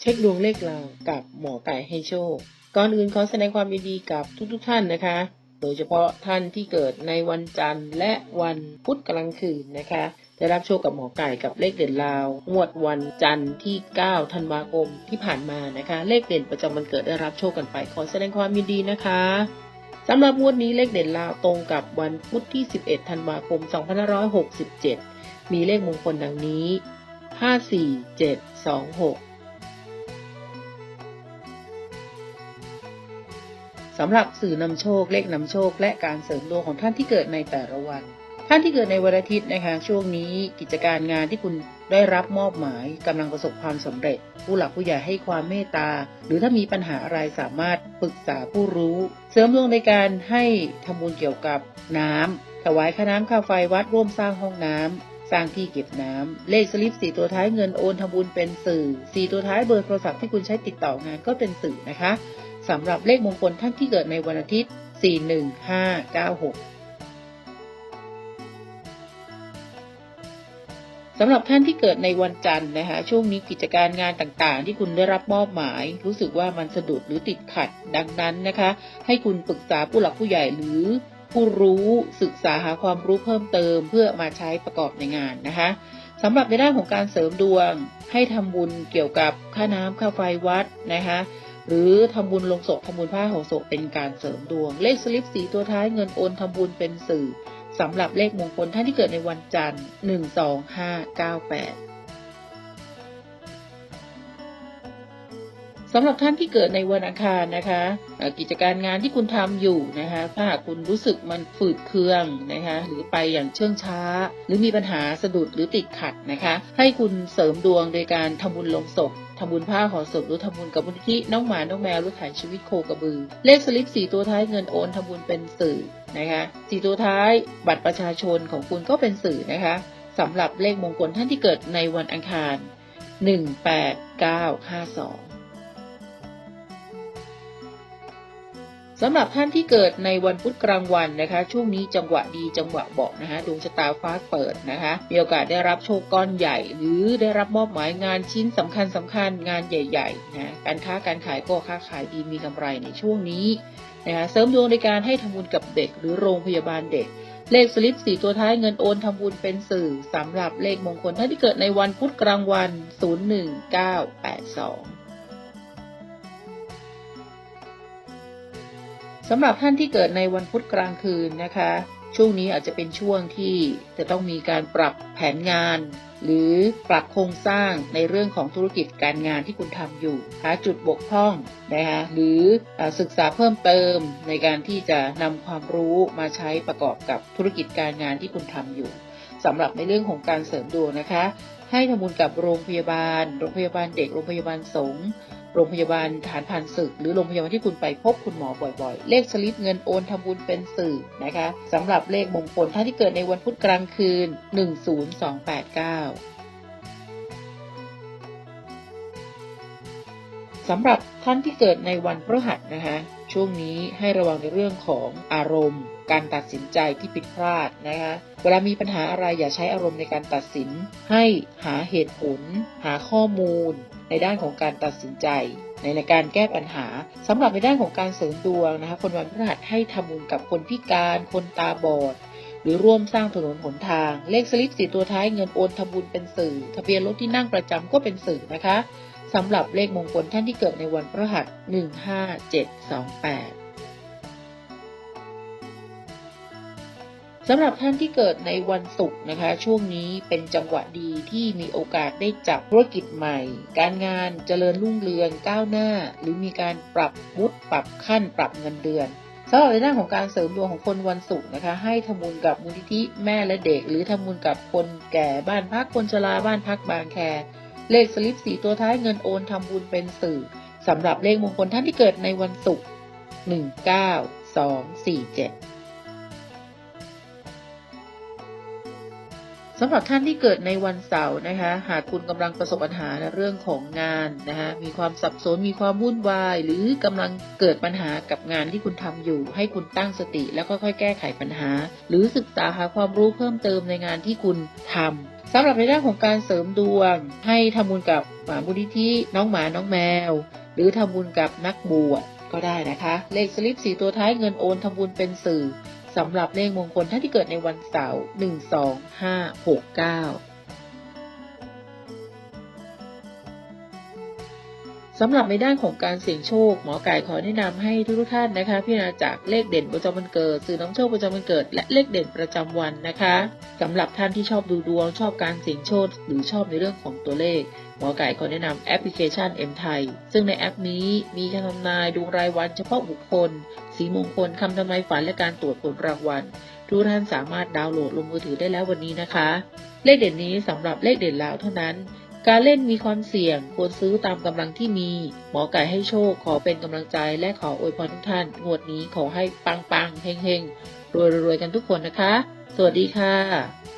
เช็คดวงเลขลาวกับหมอไก่ให้โชค ก่อนอื่นขอแสดงความยินดีกับทุกๆทท่านนะคะ โดยเฉพาะท่านที่เกิดในวันจันทร์และวันพุธกลางคืนนะคะได้รับโชคกับหมอไก่กับเลขเด่นลาวงวดวันจันทร์ที่ 9 ธันวาคมที่ผ่านมานะคะ เลขเด่นประจำวันเกิดได้รับโชคกันไปขอแสดงความยินดีนะคะสำหรับงวดนี้เลขเด่นลาวตรงกับวันพุธที่ 11 ธันวาคม 2567 มีเลขมงคลดังนี้ 54726 สำหรับสื่อนำโชคเลขนำโชค และการเสริมดวงของท่านที่เกิดในแต่ละวัน ท่านที่เกิดในวันอาทิตย์นะคะช่วงนี้กิจการงานที่คุณได้รับมอบหมายกำลังประสบความสำเร็จ ผู้หลักผู้ใหญ่ให้ความเมตตา หรือถ้ามีปัญหาอะไรสามารถปรึกษาผู้รู้ เสริมดวงในการให้ทำบุญเกี่ยวกับน้ำถวายค่าน้ำค่าไฟวัดร่วมสร้างห้องน้ำสร้างที่เก็บน้ำเลขสลิปสี่ตัวท้ายเงินโอนทำบุญเป็นสื่อสี่ตัวท้ายเบอร์โทรศัพท์ที่คุณใช้ติดต่องานก็เป็นสื่อนะคะ สำหรับเลขมงคลท่านที่เกิดในวันอาทิตย์ 41596สำหรับท่านที่เกิดในวันจันทร์นะคะช่วงนี้กิจการงานต่างๆ ที่คุณได้รับมอบหมาย รู้สึกว่ามันสะดุดหรือติดขัด ดังนั้นนะคะ ให้คุณปรึกษาผู้หลักผู้ใหญ่หรือผู้รู้ศึกษาหาความรู้เพิ่มเติม เพื่อมาใช้ประกอบในงานนะคะสำหรับในด้านของการเสริมดวง ให้ทำบุญเกี่ยวกับค่าน้ำค่าไฟวัดนะคะ หรือทำบุญลงศพทำบุญผ้าห่อศพเป็นการเสริมดวง เลขสลิปสีตัวท้ายเงินโอนทำบุญเป็นสื่อสำหรับเลขมงคลท่านที่เกิดในวันจันทร์หนึ่งสองห้าเก้าแปด สำหรับท่านที่เกิดในวันอังคารนะคะกิจการงานที่คุณทำอยู่นะคะถ้าหากคุณรู้สึกมันฝืดเคืองนะคะหรือไปอย่างเชื่องช้า หรือมีปัญหาสะดุดหรือติดขัดนะคะ ให้คุณเสริมดวงโดยการทำบุญลงศพทำบุญผ้าห่อศพหรือทำบุญกับมูลนิธิน้องหมา น้องแมวหรือถ่ายชีวิตโคกระบือ เลขสลิปสี่ตัวท้ายเงินโอนทำบุญเป็นสื่อนะคะสี่ตัวท้ายบัตรประชาชนของคุณก็เป็นสื่อนะคะสำหรับเลขมงคลท่านที่เกิดในวันอังคาร 18952 สำหรับท่านที่เกิดในวันพุธกลางวันนะคะ ช่วงนี้จังหวะดีจังหวะเหมาะนะคะดวงชะตาฟ้าเปิดนะคะ มีโอกาสได้รับโชคก้อนใหญ่ หรือได้รับมอบหมายงานชิ้นสำคัญสำคัญงานใหญ่ๆนะการค้าการขายก็ค้าขายดีมีกำไรในช่วงนี้นะคะเสริมดวงในการให้ทำบุญกับเด็กหรือโรงพยาบาลเด็ก เลขสลิปสี่ตัวท้ายเงินโอนทำบุญเป็นสื่อสำหรับเลขมงคลท่านที่เกิดในวันพุธกลางวัน 01982 สำหรับท่านที่เกิดในวันพุธกลางคืนนะคะ ช่วงนี้อาจจะเป็นช่วงที่จะต้องมีการปรับแผนงาน หรือปรับโครงสร้างในเรื่องของธุรกิจการงานที่คุณทำอยู่หาจุดบกพร่องนะคะหรืออศึกษาเพิ่มเติมในการที่จะนำความรู้มาใช้ประกอบกับธุรกิจการงานที่คุณทำอยู่สำหรับในเรื่องของการเสริมดวงนะคะ ให้ทำบุญกับโรงพยาบาล โรงพยาบาลเด็ก โรงพยาบาลสงฆ์ โรงพยาบาลฐานผ่านศึก หรือโรงพยาบาลที่คุณไปพบคุณหมอบ่อยๆ เลขสลิปเงินโอนทำบุญเป็นสื่อนะคะสำหรับเลขมงคลท่านที่เกิดในวันพุธกลางคืน 10289สำหรับท่านที่เกิดในวันพฤหัสนะคะ ช่วงนี้ให้ระวังในเรื่องของอารมณ์ การตัดสินใจที่ผิดพลาดนะคะเวลามีปัญหาอะไรอย่าใช้อารมณ์ในการตัดสิน ให้หาเหตุผล หาข้อมูล ในด้านของการตัดสินใจในในการแก้ปัญหาสำหรับในด้านของการเสริมดวงนะคะคนวันพฤหัสให้ทำบุญกับคนพิการ คนตาบอด หรือร่วมสร้างถนนหนทาง เลขสลิปสีตัวท้ายเงินโอนทำบุญเป็นสื่อ ทะเบียนรถที่นั่งประจำก็เป็นสื่อนะคะ สำหรับเลขมงคลท่านที่เกิดในวันพฤหัส 15728สำหรับท่านที่เกิดในวันศุกร์นะคะ ช่วงนี้เป็นจังหวะดีที่มีโอกาสได้จับธุรกิจใหม่ การงานเจริญรุ่งเรืองก้าวหน้า หรือมีการปรับวุฒิปรับขั้นปรับเงินเดือนสำหรับในด้านของการเสริมดวงของคนวันศุกร์นะคะ ให้ทำบุญกับมูลนิธิแม่และเด็ก หรือทำบุญกับคนแก่บ้านพักคนชราบ้านพักบางแค เลขสลิปสีตัวท้ายเงินโอนทำบุญเป็นสื่อสำหรับเลขมงคลท่านที่เกิดในวันศุกร์19247 สำหรับท่านที่เกิดในวันเสาร์นะคะหากคุณกำลังประสบปัญหาในเรื่องของงานนะคะมีความสับสนมีความวุ่นวาย หรือกำลังเกิดปัญหากับงานที่คุณทำอยู่ ให้คุณตั้งสติ แล้วค่อยๆแก้ไขปัญหา หรือศึกษาหาความรู้เพิ่มเติมในงานที่คุณทำสำหรับในด้านของการเสริมดวง ให้ทำบุญกับหมาบุญที่น้องหมาน้องแมว หรือทำบุญกับนักบวชก็ได้นะคะ เลขสลิปสีตัวท้ายเงินโอนทำบุญเป็นสื่อ สำหรับเลขมงคลท่านที่เกิดในวันเสาร์1 2 5 6 9 สำหรับในด้านของการเสี่ยงโชค หมอไก่ขอแนะนำให้ทุกท่านนะคะพิจารณาจากเลขเด่นประจำวันเกิดสื่อน้ำโชคประจำวันเกิด และเลขเด่นประจำวันนะคะสำหรับท่านที่ชอบดูดวงชอบการเสี่ยงโชค หรือชอบในเรื่องของตัวเลข หมอไก่ขอแนะนำแอปพลิเคชัน M ไทยซึ่งในแอปนี้มีคำทำนายดวงรายวันเฉพาะบุคคล สีมงคลคำทำนายฝันและการตรวจผลรางวัลทุกท่านสามารถดาวน์โหลดลงมือถือได้แล้ววันนี้นะคะ เลขเด่นนี้สำหรับเลขเด่นแล้วเท่านั้น การเล่นมีความเสี่ยงควรซื้อตามกำลังที่มี หมอไก่ให้โชคขอเป็นกำลังใจและขออวยพรทุกท่าน งวดนี้ขอให้ปังปังๆเฮงเฮงๆรวยๆๆกันทุกคนนะคะ สวัสดีค่ะ